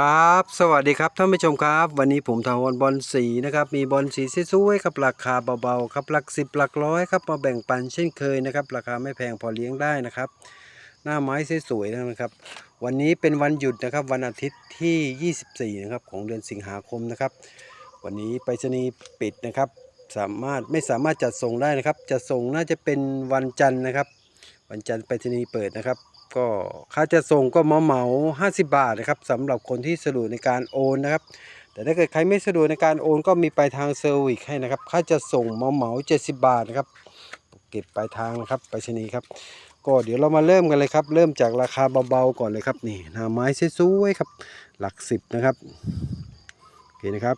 ครับ สวัสดีครับท่านผู้ชมครับ วันนี้ผมทาวรบอลสีนะครับมีบอลสีสวยๆครับราคาเบาๆครับหลักสิบหลักร้อยครับมาแบ่งปันเช่นเคยนะครับราคาไม่แพงพอเลี้ยงได้นะครับ หน้าไม้สวยๆนะครับ วันนี้เป็นวันหยุดนะครับวันอาทิตย์ที่ 24นะครับของเดือนสิงหาคมนะครับ วันนี้ไปรษณีย์ปิดนะครับ สามารถไม่สามารถจัดส่งได้นะครับจะส่งน่าจะเป็นวันจันทร์นะครับ วันจันทร์ไปรษณีย์เปิดนะครับ ก็ค่าจะส่งก็เหมาเหมาๆ50บาทนะครับสำหรับคนที่สะดวกในการโอนนะครับ แต่ถ้าเกิดใครไม่สะดวกในการโอนก็มีปลายทางเซอร์วิสให้นะครับ ค่าจะส่งเหมาเหมาๆ70บาทนะครับเก็บปลายทางนะครับไปรษณีครับก็เดี๋ยวเรามาเริ่มกันเลยครับ เริ่มจากราคาเบาๆก่อนเลยครับนี่หนาไม้สวยๆครับ หลักสิบนะครับโอเคนะครับ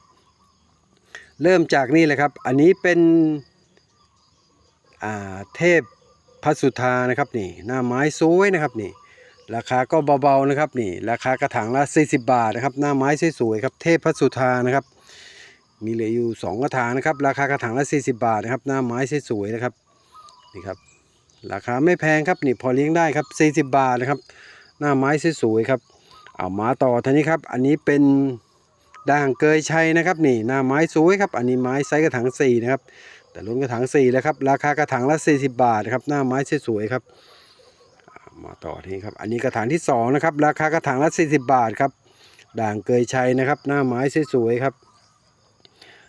เริ่มจากนี่เลยครับ อันนี้เป็นเทพ พัสุธานะครับนี่หน้าไม้สวยนะครับนี่ราคาก็เบาๆนะครับนี่ราคากระถางละ 40 บาทนะครับหน้าไม้สวยๆครับเทพพัสุธานะครับ มีเหลืออยู่ 2 กระถางนะครับราคากระถางละ 40 บาทนะครับหน้าไม้สวยๆนะครับนี่ครับราคาไม่แพงครับนี่พอเลี้ยงได้ครับ40 บาทนะครับ หน้าไม้สวยๆครับเอามาต่อทีนี้ครับ อันนี้เป็นด่างเกยชัยนะครับนี่หน้าไม้สวยครับ อันนี้ไม้ไซส์กระถาง4นะครับ แต่ล้นกระถาง4แล้วครับ ราคากระถางละ 40 บาทครับหน้าไม้สวยๆครับมาต่อทีนี้ครับ อันนี้กระถางที่2นะครับราคากระถางละ 40 บาทครับ ด่างเกยชัยนะครับ หน้าไม้สวยๆครับ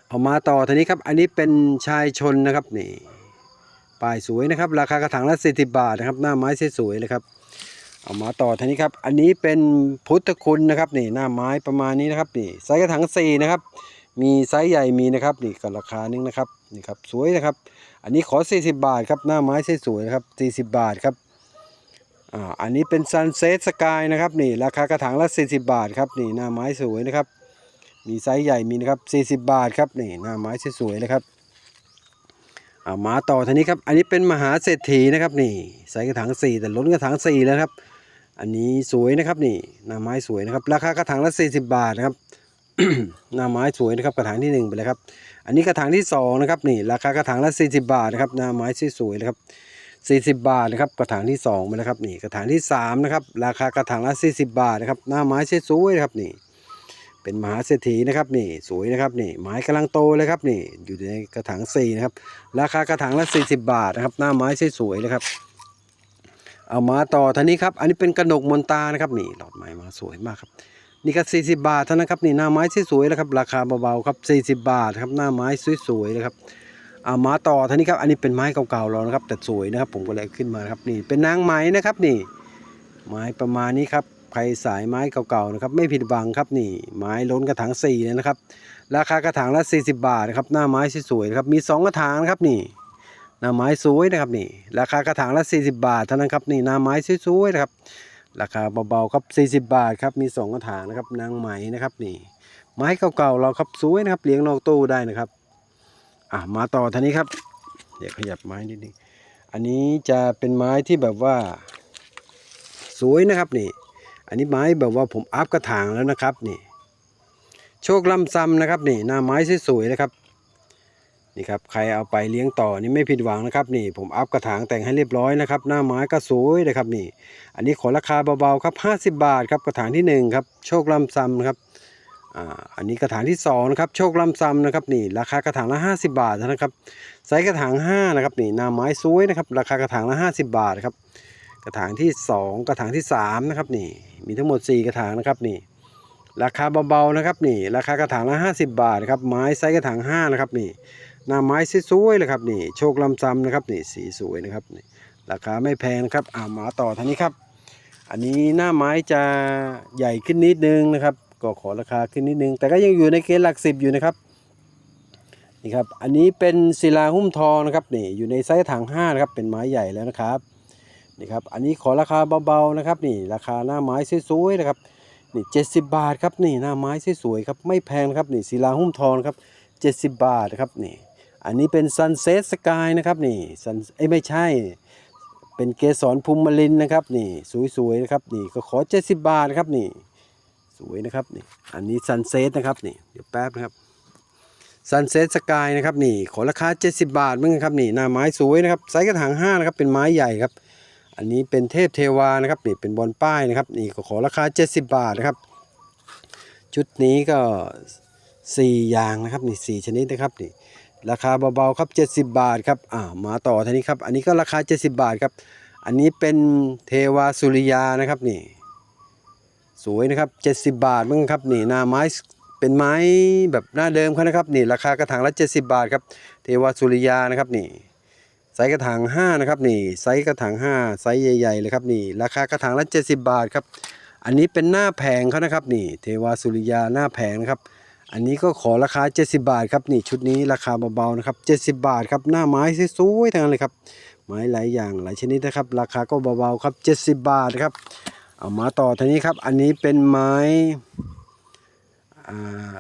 เอามาต่อทีนี้ครับ อันนี้เป็นชายชนนะครับนี่ป้ายสวยนะครับ ราคากระถางละ 40 บาทนะครับ หน้าไม้สวยๆเลยครับเอามาต่อทีนี้ครับ อันนี้เป็นพุทธคุณนะครับนี่หน้าไม้ประมาณนี้นะครับนี่ไซส์กระถาง4นะครับ มีไซส์ใหญ่มีนะครับนี่ก็ราคานึงนะครับ นี่ครับสวยนะครับ อันนี้ขอ 40 บาทครับหน้าไม้สวยๆนะครับ 40 บาทครับอ่าอันนี้เป็นซันเซ็ตสกายนะครับนี่ราคากระถางละ 40 บาทครับนี่หน้าไม้สวยนะครับ มีไซส์ใหญ่มีนะครับ40 บาทครับนี่หน้าไม้สวยๆเลยครับเอามาต่อทีนี้ครับอันนี้เป็นมหาเศรษฐีนะครับนี่ใส่กระถางสี่แต่ล้นกระถางสี่แล้วครับ อันนี้สวยนะครับนี่หน้าไม้สวยนะครับ ราคากระถางละ 40 บาทนะครับหน้าไม้สวยนะครับกระถางที่หนึ่งไปเลยครับ อันนี้กระถางที่สองนะครับนี่ราคากระถางละ 40 บาทนะครับหน้าไม้สวยๆนะครับ40 บาทนะครับกระถางที่สองไปแล้วครับนี่กระถางที่สามนะครับราคากระถางละ 40 บาทนะครับหน้าไม้สวยๆนะครับนี่เป็นมหาเศรษฐีนะครับนี่สวยนะครับนี่ไม้กำลังโตเลยครับนี่อยู่ในกระถางสี่นะครับราคากระถางละ 40 บาทนะครับหน้าไม้สวยๆเลยครับเอามาต่อท่านี้ครับอันนี้เป็นกระหนกมนตานะครับนี่หลอดไม้มาสวยมากครับ นี่ก็40 บาทเท่านั้นครับนี่หน้าไม้สวยๆแล้วครับราคาเบาๆครับ40 บาทครับหน้าไม้สวยๆเลยครับเอามาต่อท่านี้ครับอันนี้เป็นไม้เก่าๆเรานะครับแต่สวยนะครับ ผมก็เลยขึ้นมาครับนี่เป็นนางไม้นะครับนี่ ไม้ประมาณนี้ครับใครสายไม้เก่าๆนะครับไม่ผิดหวังครับนี่ ไม้ล้นกระถางสี่เลยนะครับ ราคากระถางละ 40 บาทนะครับหน้าไม้สวยๆนะครับมี 2 กระถางนะครับนี่หน้าไม้สวยนะครับนี่ ราคากระถางละ 40 บาทเท่านั้นครับนี่หน้าไม้สวยๆนะครับ ราคาเบาๆครับ 40 บาทครับ มี2กระถางนะครับนางไหมนะครับนี่ ไม้เก่าๆเราครับสวยนะครับเลี้ยงนอกตู้ได้นะครับอะมาต่อท่านี้ครับ เดี๋ยวขยับไม้นิดนึงอันนี้จะเป็นไม้ที่แบบว่า สวยนะครับนี่ อันนี้ไม้แบบว่าผมอัพกระถางแล้วนะครับนี่ โชคลำซ้ำนะครับนี่หน้าไม้สวยๆนะครับ นี่ครับใครเอาไปเลี้ยงต่อนี่ไม่ผิดหวังนะครับนี่ผมอัพกระถางแต่งให้เรียบร้อยนะครับหน้าไม้ก็สวยนะครับนี่ อันนี้ขอราคาเบาๆครับ 50 บาทครับกระถางที่หนึ่งครับโชคลำซ้ำนะครับอ่าอันนี้กระถางที่สองนะครับโชคลำซ้ำนะครับนี่ราคากระถางละ 50 บาทเท่านะครับไซส์กระถาง5นะครับนี่หน้าไม้สวยนะครับราคากระถางละ 50 บาทครับกระถางที่ 2 กระถางที่3นะครับนี่มีทั้งหมด 4 กระถางนะครับนี่ราคาเบาๆนะครับนี่ราคากระถางละ 50 บาทครับไม้ไซส์กระถาง5นะครับนี่ หน้าไม้สวยๆเลยครับนี่โชคลำซำนะครับนี่สีสวยนะครับนี่ราคาไม่แพงนะครับอามาต่อท่านี้ครับ อันนี้หน้าไม้จะใหญ่ขึ้นนิดนึงนะครับ ก็ขอราคาขึ้นนิดนึง แต่ก็ยังอยู่ในเกณฑ์หลักสิบอยู่นะครับนี่ครับอันนี้เป็นศิลาหุ้มทองนะครับนี่อยู่ในไซส์ถาง5นะครับเป็นไม้ใหญ่แล้วนะครับนี่ครับอันนี้ขอราคาเบาๆนะครับนี่ราคาหน้าไม้สวยๆนะครับนี่เจ็ดสิบาทครับนี่หน้าไม้สวยๆครับไม่แพงครับนี่ศิลาหุ้มทองครับเจ็ดสิบาทครับนี่ อันนี้เป็นซันเซ็ตสกายนะครับนี่ซันเอ้ไม่ใช่ เป็นเกสรภูมิลินนะครับนี่สวยๆนะครับนี่ก็ขอเจ็ดสิบาทครับนี่สวยนะครับนี่อันนี้ซันเซ็ตนะครับนี่เดี๋ยวแป๊บนะครับซันเซ็ตสกายนะครับนี่ขอราคา 70 บาทเหมือนกันครับนี่หน้าไม้สวยนะครับไซส์กระถาง5นะครับเป็นไม้ใหญ่ครับ อันนี้เป็นเทพเทวานะครับนี่เป็นบอลป้ายนะครับนี่ก็ขอราคา 70 บาทนะครับ ชุดนี้ก็สี่อย่างนะครับนี่สี่ชนิดนะครับนี่ ราคาเบาๆครับ 70 บาทครับอ่ามาต่อทีนี้ครับอันนี้ก็ราคา 70 บาทครับ อันนี้เป็นเทวาสุริยานะครับนี่ สวยนะครับ 70 บาทมั้งครับนี่หน้าไม้เป็นไม้แบบหน้าเดิมเขานะครับนี่ราคากระถางละ 70 บาทครับเทวาสุริยานะครับนี่ไซส์กระถาง5นะครับนี่ไซส์กระถาง5ไซส์ใหญ่ๆเลยครับนี่ ราคากระถางละ 70 บาทครับ อันนี้เป็นหน้าแผงเขานะครับนี่ เทวาสุริยาหน้าแผงนะครับ อันนี้ก็ขอราคา 70 บาทครับนี่ชุดนี้ราคาเบาๆนะครับ70 บาทครับหน้าไม้สวยๆทั้งนั้นเลยครับไม้หลายอย่างหลายชนิดนะครับ ราคาก็เบาๆครับ70 บาทครับเอามาต่อทีนี้ครับ อันนี้เป็นไม้อ่า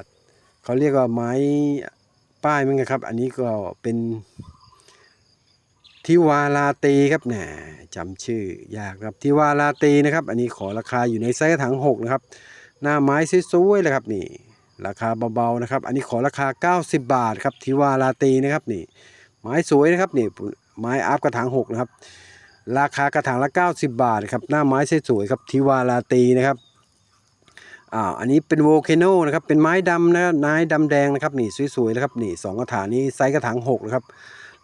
เขาเรียกว่าไม้ป้ายมั้งครับ อันนี้ก็เป็นทิวาลาตีครับแหนจำชื่อยากครับทิวาลาตีนะครับ อันนี้ขอราคาอยู่ในไซส์ถาง6นะครับ หน้าไม้สวยๆเลยครับนี่ ราคาเบาๆนะครับ อันนี้ขอราคา 90 บาทครับทิวาลาตีนะครับนี่ ไม้สวยนะครับนี่ไม้อัพกระถาง6นะครับ ราคากระถางละ 90 บาทครับหน้าไม้สวยๆครับทิวาลาตีนะครับอ่าอันนี้เป็นโวเคโนนะครับเป็นไม้ดำนะไม้ดำแดงนะครับนี่สวยๆนะครับนี่สองกระถางนี้ไซส์กระถาง6นะครับ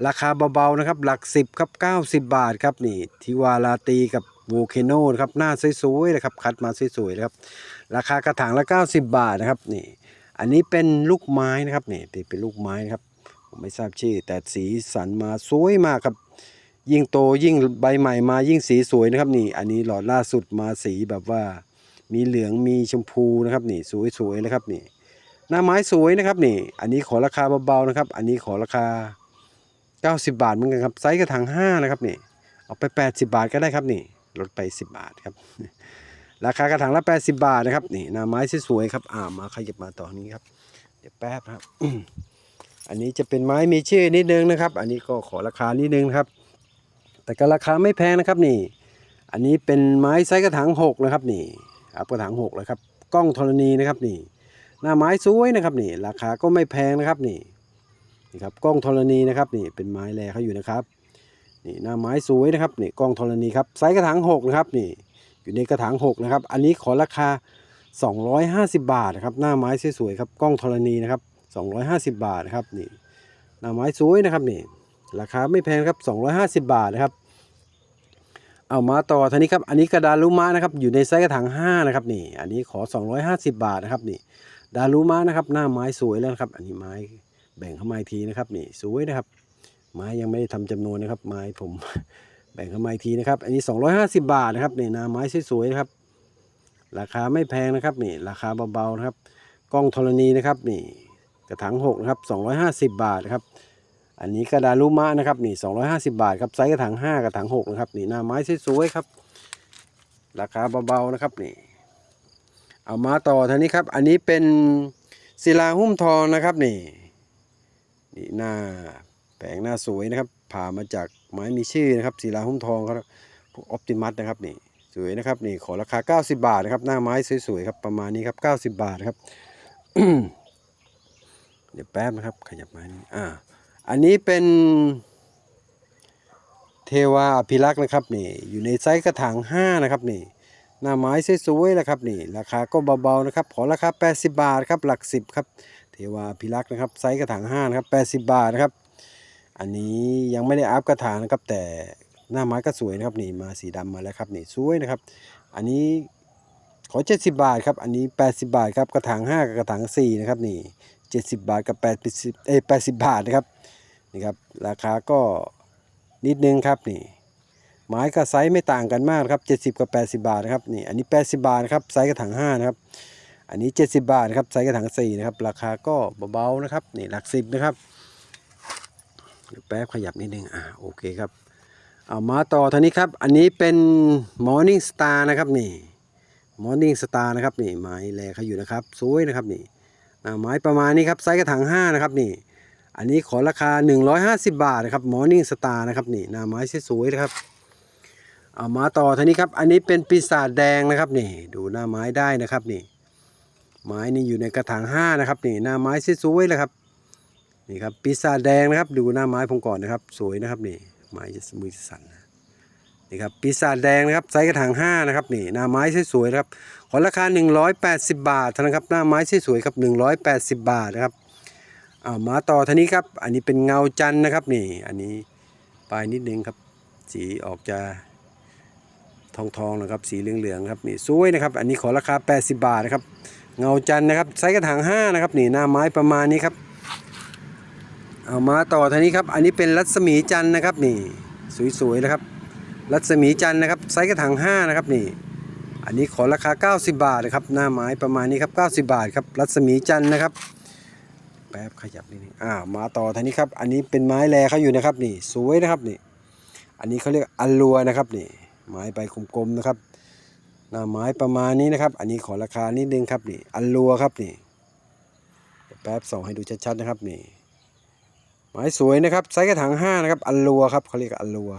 ราคาเบาๆนะครับหลัก 10ครับ90 บาทครับนี่ทิวาลาตีกับโวเคโนนะครับหน้าสวยๆนะครับคัดมาสวยๆนะครับราคากระถางละ 90 บาทนะครับนี่ อันนี้เป็นลูกไม้นะครับนี่เป็นลูกไม้นะครับ ผมไม่ทราบชื่อ แต่สีสันมาสวยมากครับ ยิ่งโตยิ่งใบใหม่มายิ่งสีสวยนะครับนี่ อันนี้หลอดล่าสุดมาสีแบบว่า มีเหลืองมีชมพูนะครับนี่สวยๆเลยครับนี่หน้าไม้สวยนะครับนี่ อันนี้ขอราคาเบาๆนะครับ อันนี้ขอราคา 90 บาทเหมือนกันครับไซส์กระถาง5นะครับนี่เอาไป 80 บาทก็ได้ครับนี่ลดไป 10 บาทครับ ราคากระถางละ 80 บาทนะครับนี่หน้าไม้สวยๆครับอ่ามาขยับมาต่อนี้ครับ เดี๋ยวแป๊บครับ อันนี้จะเป็นไม้มีชื่อนิดนึงนะครับ อันนี้ก็ขอราคานิดนึงครับ แต่ก็ราคาไม่แพงนะครับนี่ อันนี้เป็นไม้ไซส์กระถางหกนะครับนี่ครับกระถางหกเลยครับกล้องธรณีนะครับนี่ หน้าไม้สวยนะครับนี่ ราคาก็ไม่แพงนะครับนี่นี่ครับกล้องธรณีนะครับนี่เป็นไม้แลเขาอยู่นะครับนี่หน้าไม้สวยนะครับนี่กล้องธรณีครับไซส์กระถางหกนะครับนี่ อยู่ในกระถางหกนะครับ อันนี้ขอราคา 250 บาทนะครับ หน้าไม้สวยๆครับกล้องธรณีนะครับ 250 บาทนะครับนี่หน้าไม้สวยนะครับนี่ราคาไม่แพงครับ 250 บาทนะครับ เอามาต่อทีนี้ครับอันนี้กระดาลูม้านะครับอยู่ในไซส์กระถาง5นะครับนี่ อันนี้ขอ 250 บาทนะครับนี่ดาลูม้านะครับหน้าไม้สวยแล้วครับ อันนี้ไม้แบ่งเข้ามาอีกทีนะครับนี่สวยนะครับไม้ยังไม่ได้ทำจำนวนนะครับไม้ผม แบ่งเข้ามาอีกทีนะครับ อันนี้ 250 บาทนะครับนี่หน้าไม้สวยๆนะครับ ราคาไม่แพงนะครับนี่ราคาเบาๆนะครับ กล้องธรณีนะครับนี่กระถาง6นะครับ250 บาทนะครับ อันนี้กระดาษลูมะนะครับนี่250 บาทครับไซส์กระถาง5กระถาง6นะครับนี่หน้าไม้สวยๆครับ ราคาเบาๆนะครับนี่เอามาต่อทีนี้ครับ อันนี้เป็นศิลาหุ้มทองนะครับนี่นี่หน้าแผงหน้าสวยนะครับผ่ามาจาก ไม้มีชื่อนะครับศิลาหุ้มทองครับออปติมัสนะครับนี่สวยนะครับนี่ขอราคา 90 บาทนะครับหน้าไม้สวยๆครับประมาณนี้ครับ90 บาทครับเดี๋ยวแป๊บนะครับขยับมานี่อ่าอันนี้เป็นเทวาอภิรักษ์นะครับนี่อยู่ในไซส์กระถาง5นะครับนี่หน้าไม้สวยๆนะครับนี่ราคาก็เบาๆนะครับขอราคา 80 บาทครับหลัก 10ครับเทวาอภิรักษ์นะครับไซส์กระถาง5นะครับ80 บาทนะครับ อันนี้ยังไม่ได้อัพกระถางนะครับ แต่หน้าไม้ก็สวยนะครับนี่มาสีดำมาแล้วครับนี่สวยนะครับ อันนี้ขอ 70 บาทครับ อันนี้ 80 บาทครับ กระถาง 5 กับกระถาง 4 นะครับ นี่ 70 บาทกับ 80เอ้ย80 บาทนะครับ นี่ครับ ราคาก็นิดนึงครับ นี่ ไม้กับไซส์ไม่ต่างกันมากครับ 70 กับ 80 บาทนะครับ นี่ อันนี้ 80 บาทครับ ไซส์กระถาง 5 นะครับ อันนี้ 70 บาทครับ ไซส์กระถาง 4 นะครับ ราคาก็เบาๆนะครับ นี่ หลักสิบนะครับ แป๊บขยับนิดนึงอ่าโอเคครับ เอามาต่อท่านี้ครับ อันนี้เป็น Morning Star นะครับนี่ Morning Star นะครับนี่ไม้แลเขาอยู่นะครับสวยนะครับนี่หน้าไม้ประมาณนี้ครับไซส์กระถาง5นะครับนี่ อันนี้ขอราคา 150 บาทนะครับ Morning Star นะครับนี่หน้าไม้สวยๆนะครับเอามาต่อทีนี้ครับ อันนี้เป็นปีศาจแดงนะครับนี่ ดูหน้าไม้ได้นะครับนี่ ไม้นี่อยู่ในกระถางห้านะครับนี่หน้าไม้สวยๆเลยครับ นี่ครับปีศาจแดงนะครับ ดูหน้าไม้ผมก่อนนะครับ สวยนะครับนี่ไม้จะมือจะสั่นนี่ครับปีศาจแดงนะครับไซส์กระถางห้านะครับนี่หน้าไม้สวยๆนะครับขอราคา 180 บาทเท่านั้นครับหน้าไม้สวยๆครับ 180 บาทนะครับอ่ามาต่อทีนี้ครับ อันนี้เป็นเงาจันนะครับนี่ อันนี้ปลายนิดนึงครับ สีออกจะทองทองๆนะครับสีเหลืองๆครับนี่สวยนะครับ อันนี้ขอราคา 80 บาทนะครับ เงาจันนะครับไซส์กระถาง5นะครับนี่หน้าไม้ประมาณนี้ครับ เอามาต่อทีนี้ครับ อันนี้เป็นรัศมีจันนะครับนี่สวยๆนะครับ รัศมีจันนะครับไซส์กระถาง5นะครับนี่ อันนี้ขอราคา 90 บาทนะครับหน้าไม้ประมาณนี้ครับ 90 บาทครับรัศมีจันนะครับแป๊บขยับนิดนึงอ่ามาต่อทีนี้ครับ อันนี้เป็นไม้แลเขาอยู่นะครับนี่สวยนะครับนี่ อันนี้เขาเรียกอัลลัวนะครับนี่ไม้ใบกลมๆนะครับหน้าไม้ประมาณนี้นะครับ อันนี้ขอราคานิดนึงครับนี่อัลลัวครับนี่แป๊บส่องให้ดูชัดๆนะครับนี่ ไม้สวยนะครับไซส์กระถาง5นะครับอัลลัวครับเขาเรียกอัลลัว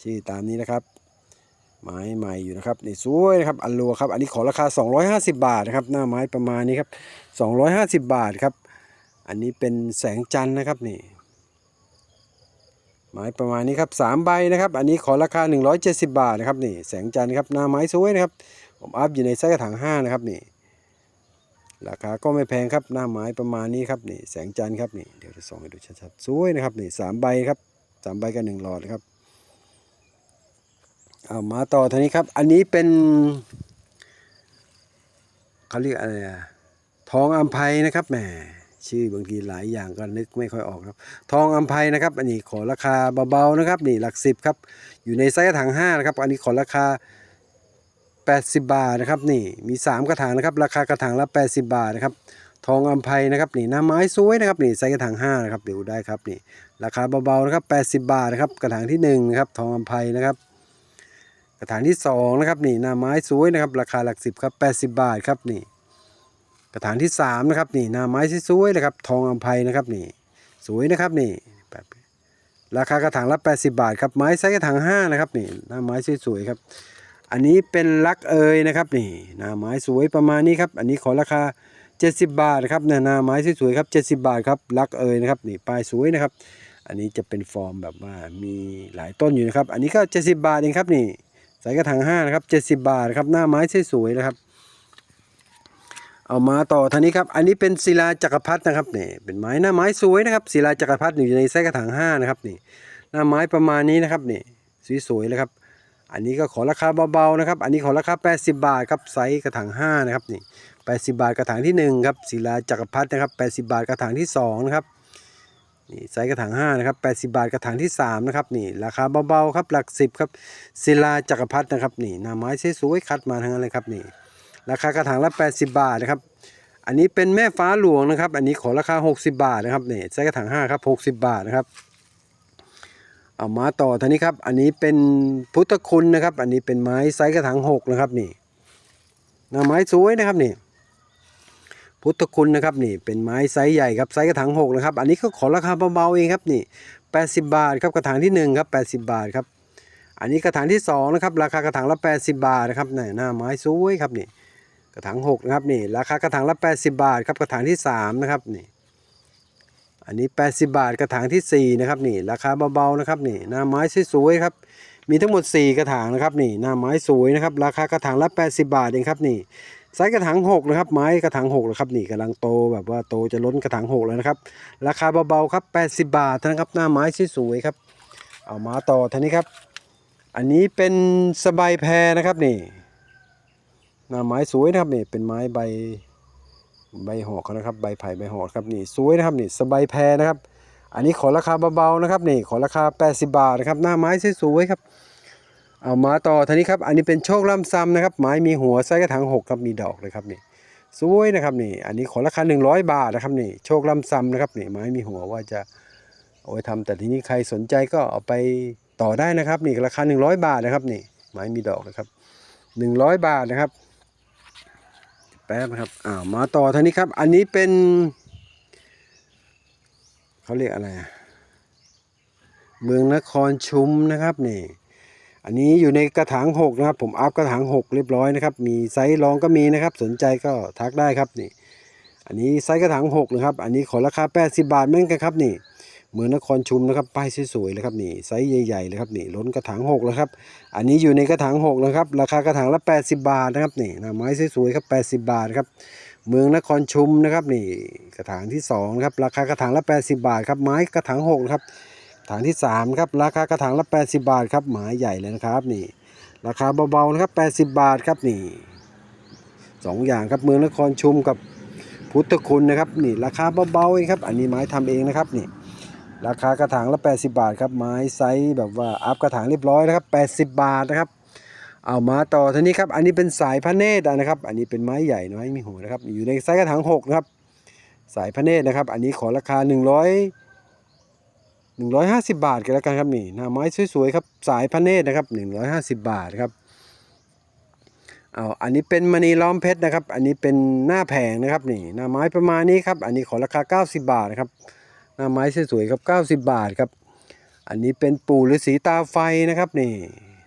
ชื่อตามนี้นะครับ ไม้ใหม่อยู่นะครับนี่สวยนะครับอัลลัวครับอันนี้ขอราคา 250 บาทนะครับหน้าไม้ประมาณนี้ครับ 250 บาทครับ อันนี้เป็นแสงจันทร์นะครับนี่ไม้ประมาณนี้ครับสามใบนะครับ อันนี้ขอราคา 170 บาทนะครับนี่แสงจันทร์ครับหน้าไม้สวยนะครับผมอัพอยู่ในไส้กระถาง5นะครับนี่ ราคาก็ไม่แพงครับหน้าไม้ประมาณนี้ครับนี่แสงจันทร์ครับนี่เดี๋ยวจะส่องให้ดูชัดๆสวยนะครับนี่สามใบครับสามใบกับหนึ่งหลอดครับเอามาต่อทีนี้ครับ อันนี้เป็นเขาเรียกอะไรอะทองอัมไพนะครับแหมชื่อบางทีหลายอย่างก็นึกไม่ค่อยออกครับ ทองอัมไพนะครับ อันนี้ขอราคาเบาๆนะครับ นี่หลักสิบครับ อยู่ในไซส์ถางห้านะครับ อันนี้ขอราคา 80 บาทนะครับนี่มี 3 กระถางนะครับ ราคากระถางละ 80 บาทนะครับทองอัมไพนะครับนี่หน้าไม้สวยนะครับนี่ไซส์กระถาง5นะครับเดี๋ยวได้ครับนี่ราคาเบาๆนะครับ 80 บาทนะครับกระถางที่1นะครับทองอัมไพนะครับกระถางที่2นะครับนี่หน้าไม้สวยนะครับ ราคาหลักสิบครับ 80 บาทครับนี่กระถางที่3นะครับนี่หน้าไม้สวยๆเลยครับทองอัมไพนะครับนี่สวยนะครับนี่ราคากระถางละ 80 บาทครับไม้ไซส์กระถาง5นะครับนี่หน้าไม้สวยๆครับ อันนี้เป็นลักเอยนะครับนี่หน้าไม้สวยประมาณนี้ครับ อันนี้ขอราคา 70 บาทครับเนี่ยหน้าไม้สวยๆครับ70 บาทครับลักเอยนะครับนี่ปลายสวยนะครับ อันนี้จะเป็นฟอร์มแบบว่ามีหลายต้นอยู่นะครับ อันนี้ก็ 70 บาทเองครับนี่ใส่กระถาง5นะครับ 70 บาทครับหน้าไม้สวยๆนะครับเอามาต่อท่านี้ครับ อันนี้เป็นศิลาจักรพรรดินะครับนี่เป็นไม้หน้าไม้สวยนะครับศิลาจักรพรรดิอยู่ในไส้กระถาง5นะครับนี่หน้าไม้ประมาณนี้นะครับนี่สวยๆเลยครับ อันนี้ก็ขอราคาเบาๆนะครับ อันนี้ขอราคา 80 บาทครับไซส์กระถาง5นะครับนี่80 บาทกระถางที่1ครับศิลาจักรพรรดินะครับ80 บาทกระถางที่2นะครับนี่ไซส์กระถาง5นะครับ80 บาทกระถางที่3นะครับนี่ราคาเบาๆครับหลัก 10ครับศิลาจักรพรรดินะครับนี่หน้าไม้สวยๆคัดมาทั้งนั้นเลยครับนี่ราคากระถางละ 80 บาทนะครับอันนี้เป็นแม่ฟ้าหลวงนะครับ อันนี้ขอราคา 60 บาทนะครับนี่ไซส์กระถาง5ครับ60 บาทนะครับ เอามาต่อทีนี้ครับ อันนี้เป็นพุทธคุณนะครับ อันนี้เป็นไม้ไซส์กระถางหกนะครับนี่หน้าไม้สวยนะครับนี่ พุทธคุณนะครับนี่ เป็นไม้ไซส์ใหญ่ครับไซส์กระถางหกนะครับ อันนี้ก็ขอราคาเบาๆเองครับนี่80บาทครับกระถางที่หนึ่งครับ80บาทครับ อันนี้กระถางที่สองนะครับ ราคากระถางละ80บาทนะครับนี่หน้าไม้สวยครับนี่ กระถางหกนะครับนี่ ราคากระถางละ80บาทครับกระถางที่สามนะครับนี่ อันนี้ 80 บาทกระถางที่ 4 นะครับนี่ราคาเบาๆนะครับนี่หน้าไม้สวยๆครับมีทั้งหมด 4 กระถางนะครับนี่หน้าไม้สวยนะครับราคากระถางละ 80 บาทเองครับนี่ไซส์กระถาง6นะครับไม้กระถาง6นะครับนี่กำลังโตแบบว่าโตจะล้นกระถาง6แล้วนะครับราคาเบาๆครับ 80 บาทนะครับหน้าไม้สวยๆครับเอามาต่อท่านี้ครับ อันนี้เป็นสบายแพรนะครับนี่หน้าไม้สวยนะครับนี่เป็นไม้ใบ ใบหอกเขานะครับ ใบไผ่ใบหอกครับนี่สวยนะครับนี่สบายแพรนะครับ อันนี้ขอราคาเบาๆนะครับนี่ขอราคา 80 บาทนะครับ หน้าไม้สวยๆครับ เอามาต่อทีนี้ครับ อันนี้เป็นโชคล่ำซ้ำนะครับ ไม้มีหัวไส้กระถางหกครับมีดอกเลยครับนี่สวยนะครับนี่ อันนี้ขอราคา 100 บาทนะครับนี่โชคล่ำซ้ำนะครับนี่ไม้มีหัวว่าจะเอาไว้ทำแต่ทีนี้ใครสนใจก็เอาไปต่อได้นะครับ นี่ราคา 100 บาทนะครับนี่ไม้มีดอกนะครับ 100 บาทนะครับ แป๊บนะครับอ่ามาต่อท่านี้ครับ อันนี้เป็นเขาเรียกอะไร เมืองนครชุมนะครับนี่ อันนี้อยู่ในกระถางหกนะครับ ผมอัพกระถางหกเรียบร้อยนะครับ มีไซส์รองก็มีนะครับ สนใจก็ทักได้ครับนี่ อันนี้ไซส์กระถางหกนะครับ อันนี้ขอราคา80บาทเหมือนกันครับนี่ เมืองนครชุมนะครับป้ายสวยๆเลยครับนี่ไซส์ใหญ่ๆเลยครับนี่ล้นกระถางหกแล้วครับอันนี้อยู่ในกระถางหกนะครับ ราคากระถางละ 80 บาทนะครับนี่น้าไม้สวยๆครับ80 บาทครับเมืองนครชุมนะครับนี่กระถางที่2ครับราคากระถางละ 80 บาทครับไม้กระถาง6ครับกระถางที่3ครับราคากระถางละ 80 บาทครับไม้ใหญ่เลยนะครับนี่ราคาเบาๆนะครับ80 บาทครับนี่สองอย่างครับเมืองนครชุมกับพุทธคุณนะครับนี่ราคาเบาๆเองครับอันนี้ไม้ทำเองนะครับนี่ ราคากระถางละ 80 บาทครับไม้ไซส์แบบว่าอัพกระถางเรียบร้อยนะครับ80 บาทนะครับ เอามาต่อทีนี้ครับ อันนี้เป็นสายพระเนตรนะครับ อันนี้เป็นไม้ใหญ่ไม้มีหัวนะครับ อยู่ในไซส์กระถาง6นะครับ สายพระเนตรนะครับ อันนี้ขอราคา 100 150 บาทกันแล้วกันครับนี่หน้าไม้สวยๆครับสายพระเนตรนะครับ 150 บาทครับเอาอันนี้เป็นมณีล้อมเพชรนะครับ อันนี้เป็นหน้าแผงนะครับนี่หน้าไม้ประมาณนี้ครับ อันนี้ขอราคา 90 บาทนะครับ หน้าไม้สวยๆครับ 90 บาทครับ อันนี้เป็นปู่ฤาษีตาไฟนะครับนี่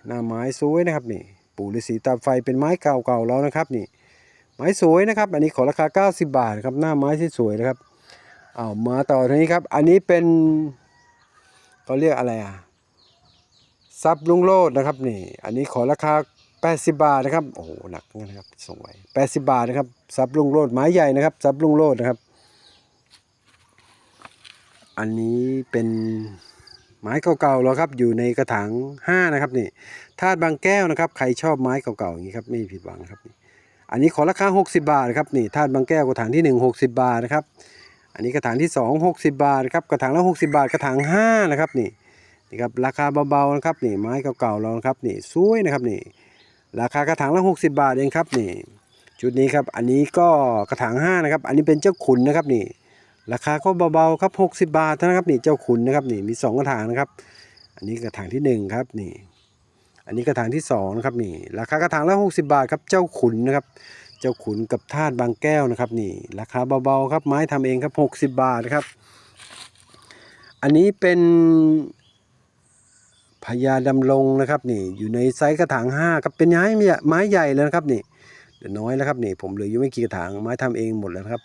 หน้าไม้สวยนะครับนี่ปู่ฤาษีตาไฟเป็นไม้เก่าๆแล้วนะครับนี่ไม้สวยนะครับ อันนี้ขอราคา 90 บาทครับหน้าไม้สวยนะครับเอามาต่อทีนี้ครับ อันนี้เป็นเขาเรียกอะไรอะซับลุงโลดนะครับนี่อันนี้ขอราคา 80 บาทนะครับโอ้โหหนักนะครับส่งไว้80 บาทนะครับซับลุงโลดไม้ใหญ่นะครับซับลุงโลดนะครับ อันนี้เป็นไม้เก่าๆแล้วครับอยู่ในกระถาง5นะครับนี่ธาตุบางแก้วนะครับ ใครชอบไม้เก่าๆอย่างนี้ครับไม่ผิดหวังครับ อันนี้ขอราคา 60 บาทครับนี่ธาตุบางแก้วกระถางที่ 1 60 บาทนะครับ อันนี้กระถางที่ 2 60 บาทครับกระถางละ60 บาทกระถาง5นะครับนี่นี่ครับราคาเบาๆนะครับนี่ไม้เก่าๆเรานะครับนี่สวยนะครับนี่ราคากระถางละ 60 บาทเองครับนี่ ชุดนี้ครับอันนี้ก็กระถาง5นะครับอันนี้เป็นเจ้าขุนนะครับนี่ ราคาก็เบาๆครับ 60 บาทท่านั้นครับนี่เจ้าขุนนะครับนี่มี 2 กระถางนะครับ อันนี้กระถางที่ 1 ครับนี่ อันนี้กระถางที่2นะครับนี่ราคากระถางละ 60 บาทครับเจ้าขุนนะครับ เจ้าขุนกับธาตุบางแก้วนะครับนี่ราคาเบาๆครับไม้ทำเองครับ 60 บาทครับ อันนี้เป็นพญาดำรงนะครับนี่อยู่ในไซส์กระถาง5ครับเป็นไม้ไม้ใหญ่เลยนะครับนี่เดี๋ยวน้อยแล้วครับนี่ผมเหลืออยู่ไม่กี่กระถางไม้ทำเองหมดแล้วครับ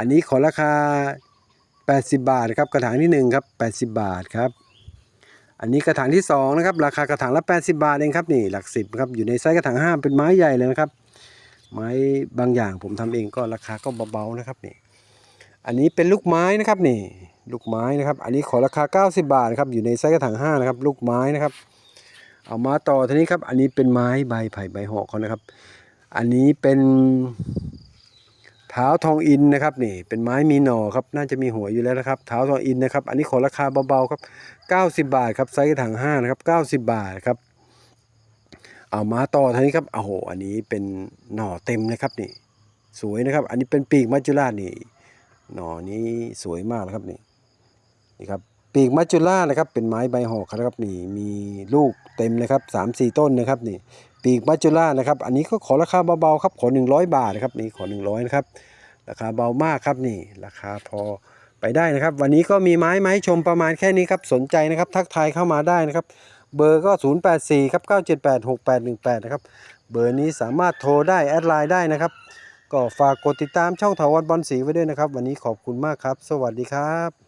อันนี้ขอราคา 80 บาทครับกระถางที่ 1 ครับ 80 บาทครับ อันนี้กระถางที่ 2 นะครับ ราคากระถางละ 80 บาทเองครับนี่หลักสิบครับอยู่ในไซส์กระถาง5เป็นไม้ใหญ่เลยนะครับ ไม้บางอย่างผมทำเองก็ราคาก็เบาๆนะครับนี่อันนี้เป็นลูกไม้นะครับนี่ลูกไม้นะครับ อันนี้ขอราคา 90 บาทครับอยู่ในไซส์กระถาง5นะครับลูกไม้นะครับ เอามาต่อทีนี้ครับ อันนี้เป็นไม้ใบไผ่ใบหอกเขานะครับ อันนี้เป็น เท้าทองอินนะครับนี่เป็นไม้มีหน่อครับน่าจะมีหัวอยู่แล้วนะครับเท้าทองอินนะครับ อันนี้ขอราคาเบาๆครับ 90 บาทครับไซส์กระถาง5นะครับ 90 บาทครับ เอามาต่อทีนี้ครับโอ้โหอันนี้เป็นหน่อเต็มนะครับนี่ สวยนะครับ อันนี้เป็นปีกมัจจุราชนี่หน่อนี้สวยมากนะครับนี่นี่ครับ ปีกมัจจุราชนะครับ เป็นไม้ใบหอกครับนี่มีลูกเต็มนะครับสามสี่ต้นนะครับนี่ปีกมัจจุราชนะครับ อันนี้ก็ขอราคาเบาๆครับขอ 100 บาทนะครับนี่ขอ 100นะครับราคาเบามากครับนี่ราคาพอไปได้นะครับ วันนี้ก็มีไม้ไม้ชมประมาณแค่นี้ครับสนใจนะครับทักทายเข้ามาได้นะครับ เบอร์ก็ 084ครับ978 6818นะครับเบอร์นี้สามารถโทรได้แอดไลน์ได้นะครับ ก็ฝากกดติดตามช่องถาวรบอลสีไว้ด้วยนะครับ วันนี้ขอบคุณมากครับ สวัสดีครับ